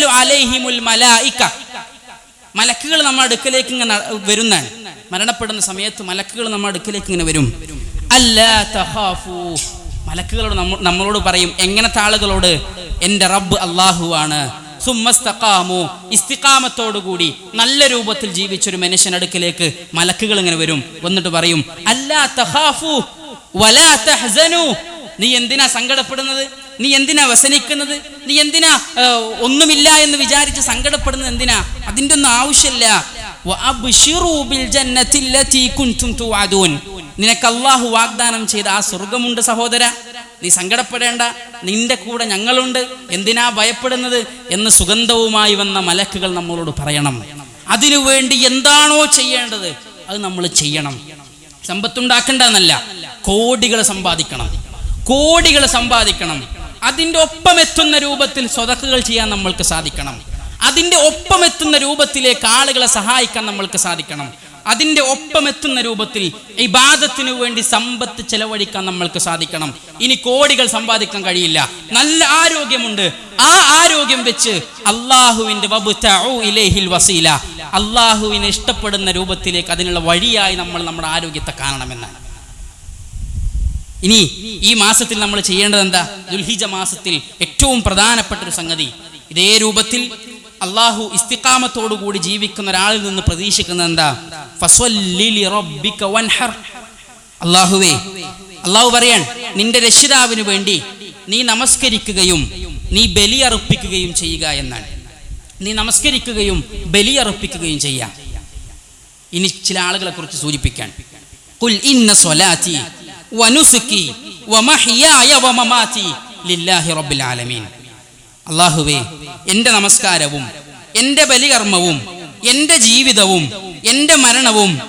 അലൈഹിമുൽ മലായിക." മലക്കുകൾ നമ്മുടെ അടുക്കലേക്ക് ഇങ്ങനെ വരുന്നതാണ് മരണപ്പെടുന്ന സമയത്ത് മലക്കുകൾ നമ്മുടെ അടുക്കലേക്ക് ഇങ്ങനെ വരും. അല്ലാ തഹാഫു മലക്കുകളോട് നമ്മളോട് പറയും എങ്ങനത്തെ ആളുകളോട്? എന്റെ റബ്ബ് അള്ളാഹുവാണ് സുമ്മസ്തഖാമു. ഇസ്തിഖാമത്തോടുകൂടി നല്ല രൂപത്തിൽ ജീവിച്ചൊരു മനുഷ്യൻ അടുക്കലേക്ക് മലക്കുകൾ ഇങ്ങനെ വരും. എന്നിട്ട് പറയും അല്ലാ തഹാഫു വലാ നീ എന്തിനാ സങ്കടപ്പെടുന്നത്? നീ എന്തിനാ വ്യസനിക്കുന്നത്? നീ എന്തിനാ ഒന്നുമില്ല എന്ന് വിചാരിച്ച് സങ്കടപ്പെടുന്നത് എന്തിനാ? അതിന്റെ ഒന്നും ആവശ്യമില്ല. നിനക്ക് അള്ളാഹു വാഗ്ദാനം ചെയ്ത ആ സ്വർഗമുണ്ട് സഹോദര. നീ സങ്കടപ്പെടേണ്ട. നിന്റെ കൂടെ ഞങ്ങളുണ്ട്. എന്തിനാ ഭയപ്പെടുന്നത്? എന്ന് സുഗന്ധവുമായി വന്ന മലക്കുകൾ നമ്മളോട് പറയണം. അതിനു വേണ്ടി എന്താണോ ചെയ്യേണ്ടത് അത് നമ്മൾ ചെയ്യണം. സമ്പത്തുണ്ടാക്കണ്ട എന്നല്ല കോടികൾ സമ്പാദിക്കണം. കോടികൾ സമ്പാദിക്കണം. അതിന്റെ ഒപ്പം എത്തുന്ന രൂപത്തിൽ സ്വതക്കുകൾ ചെയ്യാൻ നമ്മൾക്ക് സാധിക്കണം. അതിന്റെ ഒപ്പം എത്തുന്ന രൂപത്തിലേക്ക് ആളുകളെ സഹായിക്കാൻ നമ്മൾക്ക് സാധിക്കണം. അതിന്റെ ഒപ്പം എത്തുന്ന രൂപത്തിൽ ഇബാദത്തിനു വേണ്ടി സമ്പത്ത് ചെലവഴിക്കാൻ നമ്മൾക്ക് സാധിക്കണം. ഇനി കോടികൾ സമ്പാദിക്കാൻ കഴിയില്ല. നല്ല ആരോഗ്യമുണ്ട്. ആ ആരോഗ്യം വെച്ച് അള്ളാഹുവിന്റെ ഇലൈഹിൽ വസീല. അള്ളാഹുവിനെ ഇഷ്ടപ്പെടുന്ന രൂപത്തിലേക്ക് അതിനുള്ള വഴിയായി നമ്മൾ നമ്മുടെ ആരോഗ്യത്തെ കാണണമെന്നാണ് ഇനി ഈ മാസത്തിൽ നമ്മൾ ചെയ്യേണ്ടത് എന്താ? ദുൽഹിജ മാസത്തിൽ ഏറ്റവും പ്രധാനപ്പെട്ട ഒരു സംഗതി. ഇതേ രൂപത്തിൽ അള്ളാഹു ഇസ്തിക്കാമത്തോടുകൂടി ജീവിക്കുന്ന ഒരാളിൽ നിന്ന് പ്രതീക്ഷിക്കുന്നത് എന്താ. അള്ളാഹുവേ അള്ളാഹു പറയാൻ നിന്റെ രക്ഷിതാവിന് വേണ്ടി നീ നമസ്കരിക്കുകയും നീ ബലിയർപ്പിക്കുകയും ചെയ്യുക എന്നാണ്. നീ നമസ്കരിക്കുകയും ബലിയർപ്പിക്കുകയും ചെയ്യാം ഇനി ചില ആളുകളെ കുറിച്ച് സൂചിപ്പിക്കാൻ. ഇന്ന വനുസുക്കി വമഹിയായ വമമാതി ലില്ലാഹി റബ്ബിൽ ആലമീൻ. അള്ളാഹുവേ എന്റെ നമസ്കാരവും എന്റെ ബലികർമ്മവും എന്റെ ജീവിതവും എന്റെ മരണവും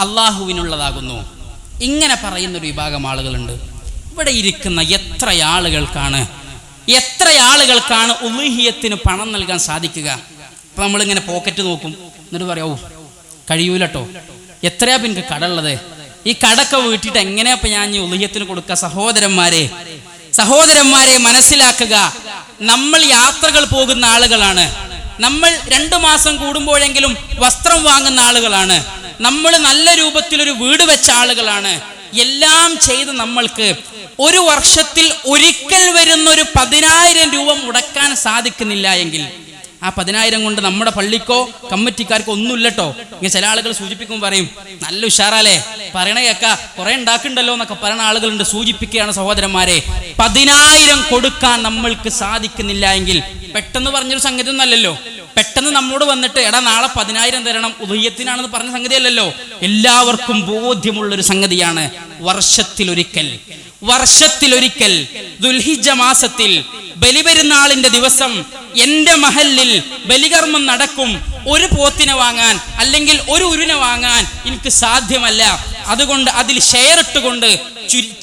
അള്ളാഹുവിനുള്ളതാകുന്നു. ഇങ്ങനെ പറയുന്ന ഒരു വിഭാഗം ആളുകളുണ്ട്. ഇവിടെ ഇരിക്കുന്ന എത്ര ആളുകൾക്കാണ് എത്ര ആളുകൾക്കാണ് ഉലുഹിയത്തിന് പണം നൽകാൻ സാധിക്കുക? അപ്പൊ നമ്മളിങ്ങനെ പോക്കറ്റ് നോക്കും. എന്നിട്ട് പറയാവൂ കഴിയൂലട്ടോ. എത്രയാ പിന്നെ കടമുള്ളത് ഈ കടക്ക വീട്ടിട്ട് എങ്ങനെയാ ഇപ്പൊ ഞാൻ ഈ കൊടുക്ക? സഹോദരന്മാരെ സഹോദരന്മാരെ മനസ്സിലാക്കുക. നമ്മൾ യാത്രകൾ പോകുന്ന ആളുകളാണ്. നമ്മൾ രണ്ടു മാസം കൂടുമ്പോഴെങ്കിലും വസ്ത്രം വാങ്ങുന്ന ആളുകളാണ്. നമ്മൾ നല്ല രൂപത്തിൽ ഒരു വീട് വെച്ച ആളുകളാണ്. എല്ലാം ചെയ്ത് നമ്മൾക്ക് ഒരു വർഷത്തിൽ ഒരിക്കൽ വരുന്ന ഒരു പതിനായിരം രൂപ മുടക്കാൻ സാധിക്കുന്നില്ല എങ്കിൽ ആ പതിനായിരം കൊണ്ട് നമ്മുടെ പള്ളിക്കോ കമ്മിറ്റിക്കാർക്കോ ഒന്നുമില്ലട്ടോ. ഇങ്ങനെ ചില ആളുകൾ സൂചിപ്പിക്കും പറയും നല്ല ഉഷാറാലേ പറയണ കേക്ക കുറെ ഉണ്ടാക്കുന്നുണ്ടല്ലോ എന്നൊക്കെ പറയുന്ന ആളുകളുണ്ട് സൂചിപ്പിക്കുകയാണ് സഹോദരന്മാരെ. പതിനായിരം കൊടുക്കാൻ നമ്മൾക്ക് സാധിക്കുന്നില്ല എങ്കിൽ പെട്ടെന്ന് പറഞ്ഞൊരു സംഗതി ഒന്നല്ലല്ലോ പെട്ടെന്ന് നമ്മോട് വന്നിട്ട് എടാ നാളെ പതിനായിരം തരണം ഉദയത്തിനാണെന്ന് പറഞ്ഞ സംഗതിയല്ലല്ലോ. എല്ലാവർക്കും ബോധ്യമുള്ളൊരു സംഗതിയാണ് വർഷത്തിലൊരിക്കൽ വർഷത്തിലൊരിക്കൽ ദുൽഹിജ മാസത്തിൽ ബലിപെരുന്നാളിന്റെ ദിവസം എന്റെ മഹലിൽ ബലികർമ്മം നടക്കും. ഒരു പോത്തിനെ വാങ്ങാൻ അല്ലെങ്കിൽ ഒരു ഉരുനെ വാങ്ങാൻ എനിക്ക് സാധ്യമല്ല. അതുകൊണ്ട് അതിൽ ഷെയർ ഇട്ടുകൊണ്ട്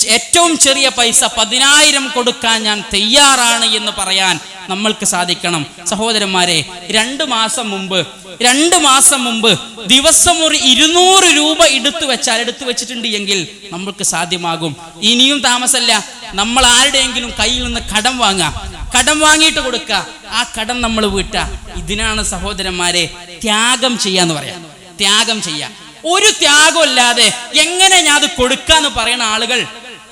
ഏറ്റവും ചെറിയ പൈസ പതിനായിരം കൊടുക്കാൻ ഞാൻ തയ്യാറാണ് എന്ന് പറയാൻ നമ്മൾക്ക് സാധിക്കണം. സഹോദരന്മാരെ രണ്ട് മാസം മുമ്പ് രണ്ട് മാസം മുമ്പ് ദിവസം ഒരു ഇരുന്നൂറ് രൂപ എടുത്തു വെച്ചാൽ എടുത്തു വെച്ചിട്ടുണ്ട് എങ്കിൽ നമ്മൾക്ക് സാധ്യമാകും. ഇനിയും താമസമല്ല. നമ്മൾ ആരുടെയെങ്കിലും കയ്യിൽ നിന്ന് കടം വാങ്ങാം കടം വാങ്ങിയിട്ട് കൊടുക്ക ആ കടം നമ്മൾ വീട്ട ഇതിനാണ് സഹോദരന്മാരെ ത്യാഗം ചെയ്യാന്ന് പറയാം. ത്യാഗം ചെയ്യാം ഒരു ത്യാഗമില്ലാതെ എങ്ങനെ ഞാൻ അത് കൊടുക്കാന്ന് പറയുന്ന ആളുകൾ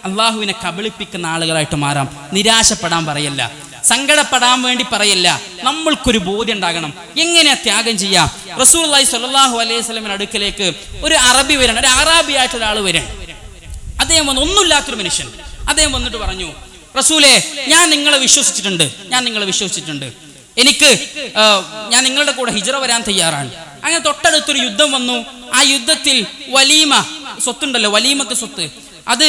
അള്ളാഹുവിനെ കബളിപ്പിക്കുന്ന ആളുകളായിട്ട് മാറാം. നിരാശപ്പെടാൻ പറയല്ല. സങ്കടപ്പെടാൻ വേണ്ടി പറയല്ല. നമ്മൾക്കൊരു ബോധ്യം ഉണ്ടാകണം എങ്ങനെ ത്യാഗം ചെയ്യാം? റസൂൽ സ്വല്ലല്ലാഹു അലൈഹി സ്വലമിന് അടുക്കലേക്ക് ഒരു അറബി വരണം. ഒരു അറാബി ആയിട്ട് ഒരാൾ വരണം. അദ്ദേഹം വന്ന് ഒന്നുമില്ലാത്തൊരു മനുഷ്യൻ. അദ്ദേഹം വന്നിട്ട് പറഞ്ഞു റസൂലെ ഞാൻ നിങ്ങളെ വിശ്വസിച്ചിട്ടുണ്ട്. ഞാൻ നിങ്ങളെ വിശ്വസിച്ചിട്ടുണ്ട്. എനിക്ക് ഞാൻ നിങ്ങളുടെ കൂടെ ഹിജറ വരാൻ തയ്യാറാണ്. അങ്ങനെ തൊട്ടടുത്തൊരു യുദ്ധം വന്നു. ആ യുദ്ധത്തിൽ വലീമ സ്വത്തുണ്ടല്ലോ വലീമത്ത് സ്വത്ത്. അത്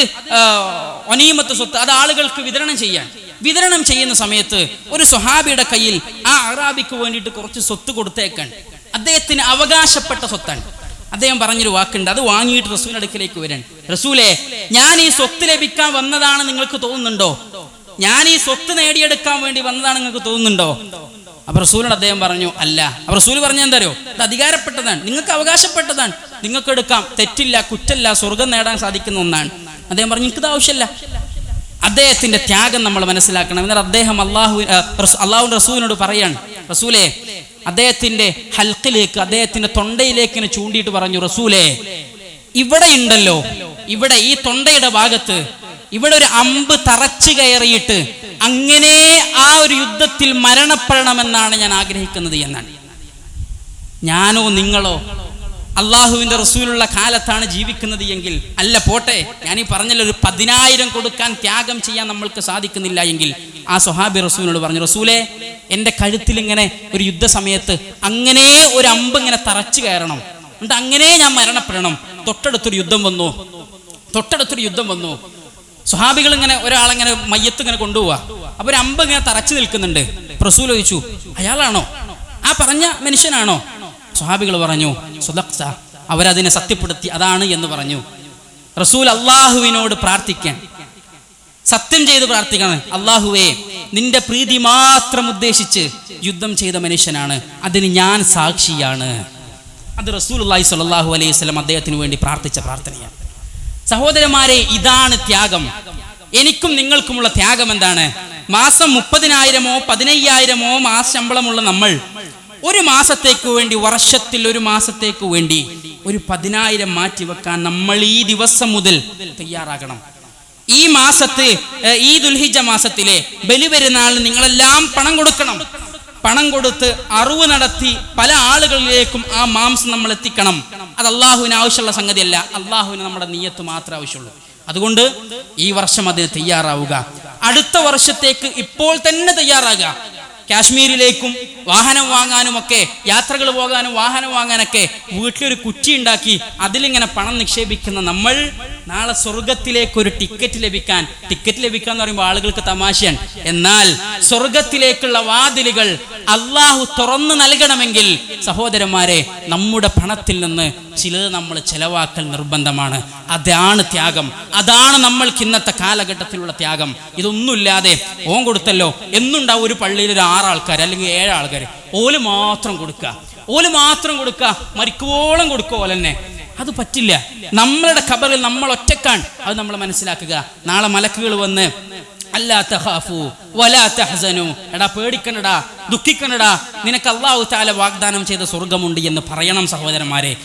ഒനീമത്ത് സ്വത്ത്. അത് ആളുകൾക്ക് വിതരണം ചെയ്യാൻ. വിതരണം ചെയ്യുന്ന സമയത്ത് ഒരു സ്വഹാബിയുടെ കയ്യിൽ ആ അറാബിക്ക് വേണ്ടിയിട്ട് കുറച്ച് സ്വത്ത് കൊടുത്തേക്കാൻ അദ്ദേഹത്തിന് അവകാശപ്പെട്ട സ്വത്താണ്. അദ്ദേഹം പറഞ്ഞൊരു വാക്കുണ്ട് അത് വാങ്ങിയിട്ട് റസൂലിന്റെ അടുക്കലേക്ക് വരാൻ. റസൂലെ ഞാൻ ഈ സ്വത്ത് ലഭിക്കാൻ വന്നതാണ് നിങ്ങൾക്ക് തോന്നുന്നുണ്ടോ? ഞാൻ ഈ സ്വത്ത് നേടിയെടുക്കാൻ വേണ്ടി വന്നതാണ് നിങ്ങൾക്ക് തോന്നുന്നുണ്ടോ? അപ്പൊ റസൂലിനോട് അദ്ദേഹം പറഞ്ഞു അല്ല. അപ്പൊ റസൂൽ പറഞ്ഞ എന്തറിയോ ഇത് അധികാരപ്പെട്ടതാണ്. നിങ്ങൾക്ക് അവകാശപ്പെട്ടതാണ്. നിങ്ങൾക്ക് എടുക്കാം. തെറ്റില്ല കുറ്റല്ല സ്വർഗം നേടാൻ സാധിക്കുന്ന ഒന്നാണ്. അദ്ദേഹം പറഞ്ഞു എനിക്കിത് ആവശ്യമില്ല അദ്ദേഹത്തിന്റെ ത്യാഗം നമ്മൾ മനസ്സിലാക്കണം. എന്നാൽ അദ്ദേഹം അള്ളാഹു അള്ളാഹു റസൂലിനോട് പറയാണ്. റസൂലെ അദ്ദേഹത്തിന്റെ ഹൽക്കിലേക്ക് അദ്ദേഹത്തിന്റെ തൊണ്ടയിലേക്ക് ചൂണ്ടിയിട്ട് പറഞ്ഞു റസൂലെ ഇവിടെ ഉണ്ടല്ലോ. ഇവിടെ ഈ തൊണ്ടയുടെ ഭാഗത്ത് ഇവിടെ ഒരു അമ്പ് തറച്ചു കയറിയിട്ട് അങ്ങനെ ആ ഒരു യുദ്ധത്തിൽ മരണപ്പെടണമെന്നാണ് ഞാൻ ആഗ്രഹിക്കുന്നത് എന്നാണ്. ഞാനോ നിങ്ങളോ അള്ളാഹുവിന്റെ റസൂലുള്ള കാലത്താണ് ജീവിക്കുന്നത് എങ്കിൽ അല്ല പോട്ടെ ഞാൻ ഈ പറഞ്ഞല്ലോ ഒരു പതിനായിരം കൊടുക്കാൻ ത്യാഗം ചെയ്യാൻ നമ്മൾക്ക് സാധിക്കുന്നില്ല എങ്കിൽ ആ സ്വഹാബി റസൂലിനോട് പറഞ്ഞു റസൂലെ എന്റെ കഴുത്തിൽ ഇങ്ങനെ ഒരു യുദ്ധ സമയത്ത് അങ്ങനെ ഒരു അമ്പ് ഇങ്ങനെ തറച്ചു കയറണം. എന്നിട്ട് അങ്ങനെ ഞാൻ മരണപ്പെടണം. തൊട്ടടുത്തൊരു യുദ്ധം വന്നു. തൊട്ടടുത്തൊരു യുദ്ധം വന്നു. സ്വഹാബികൾ ഇങ്ങനെ ഒരാളെങ്ങനെ മയ്യത്ത് ഇങ്ങനെ കൊണ്ടുപോവാ. അപ്പൊ ഒരു അമ്പ് ഇങ്ങനെ തറച്ചു നിൽക്കുന്നുണ്ട്. പ്രസൂൽ ചോദിച്ചു അയാളാണോ? ആ പറഞ്ഞ മനുഷ്യനാണോ? സ്വഹാബികൾ പറഞ്ഞു സുദക്സ അവരതിനെ സത്യപ്പെടുത്തി അതാണ് എന്ന് പറഞ്ഞു. റസൂൽ അള്ളാഹുവിനോട് പ്രാർത്ഥിക്കാൻ സത്യം ചെയ്ത് പ്രാർത്ഥിക്കണം. അള്ളാഹുവേ നിന്റെ പ്രീതി മാത്രം ഉദ്ദേശിച്ച് യുദ്ധം ചെയ്ത മനുഷ്യനാണ്. അതിന് ഞാൻ സാക്ഷിയാണ്. അത് റസൂൽ അള്ളാഹി സ്വല്ലല്ലാഹു അലൈഹി സ്വലം അദ്ദേഹത്തിന് വേണ്ടി പ്രാർത്ഥിച്ച പ്രാർത്ഥനയാണ്. സഹോദരന്മാരെ ഇതാണ് ത്യാഗം. എനിക്കും നിങ്ങൾക്കുമുള്ള ത്യാഗം എന്താണ്? മാസം മുപ്പതിനായിരമോ പതിനയ്യായിരമോ മാസ ശമ്പളമുള്ള നമ്മൾ ഒരു മാസത്തേക്ക് വേണ്ടി വർഷത്തിൽ ഒരു മാസത്തേക്ക് വേണ്ടി ഒരു പതിനായിരം മാറ്റി വെക്കാൻ നമ്മൾ ഈ ദിവസം മുതൽ തയ്യാറാകണം. ഈ മാസത്ത് ഈ ദുൽഹിജ മാസത്തിലെ ബലിപെരുന്നാളിന് നിങ്ങളെല്ലാം പണം കൊടുക്കണം. പണം കൊടുത്ത് അറിവ് നടത്തി പല ആളുകളിലേക്കും ആ മാംസം നമ്മൾ എത്തിക്കണം. അത് അള്ളാഹുവിന് ആവശ്യമുള്ള സംഗതിയല്ല. അള്ളാഹുവിന് നമ്മുടെ നീയത്ത് മാത്രമേ ആവശ്യമുള്ളൂ. അതുകൊണ്ട് ഈ വർഷം അതിന് തയ്യാറാവുക. അടുത്ത വർഷത്തേക്ക് ഇപ്പോൾ തന്നെ തയ്യാറാകുക. കാശ്മീരിലേക്കും വാഹനം വാങ്ങാനുമൊക്കെ യാത്രകൾ പോകാനും വാഹനം വാങ്ങാനൊക്കെ വീട്ടിലൊരു കുറ്റി ഉണ്ടാക്കി അതിലിങ്ങനെ പണം നിക്ഷേപിക്കുന്ന നമ്മൾ നാളെ സ്വർഗത്തിലേക്ക് ഒരു ടിക്കറ്റ് ലഭിക്കാൻ ടിക്കറ്റ് ലഭിക്കാൻ എന്ന് പറയുമ്പോൾ ആളുകൾക്ക് തമാശയാണ്. എന്നാൽ സ്വർഗത്തിലേക്കുള്ള വാതിലുകൾ അള്ളാഹു തുറന്നു നൽകണമെങ്കിൽ സഹോദരന്മാരെ നമ്മുടെ പണത്തിൽ നിന്ന് ചിലത് നമ്മൾ ചെലവാക്കൽ നിർബന്ധമാണ്. അതാണ് ത്യാഗം. അതാണ് നമ്മൾക്ക് ഇന്നത്തെ കാലഘട്ടത്തിലുള്ള ത്യാഗം. ഇതൊന്നുമില്ലാതെ ഓൻ കൊടുത്തല്ലോ. എന്നുണ്ടാവും ഒരു പള്ളിയിൽ ഒരു ആറാൾക്കാർ അല്ലെങ്കിൽ ഏഴ് ആൾക്കാർ ഓൽ മാത്രം കൊടുക്കുക ഓൽ മാത്രം കൊടുക്കുക മരിക്കോളം കൊടുക്കുക ഓലെന്നെ അത് പറ്റില്ല. നമ്മളുടെ ഖബറിൽ നമ്മൾ ഒറ്റക്കാണ്. അത് നമ്മൾ മനസ്സിലാക്കുക. നാളെ മലക്കുകൾ വന്ന് അല്ലാ ഹാഫു വലാ ഹസനു എടാ പേടിക്കണടാ ദുഃഖിക്കണടാ നിനക്ക് അള്ളാഹു താല വാഗ്ദാനം ചെയ്ത സ്വർഗമുണ്ട് എന്ന് പറയണം സഹോദരന്മാരെ.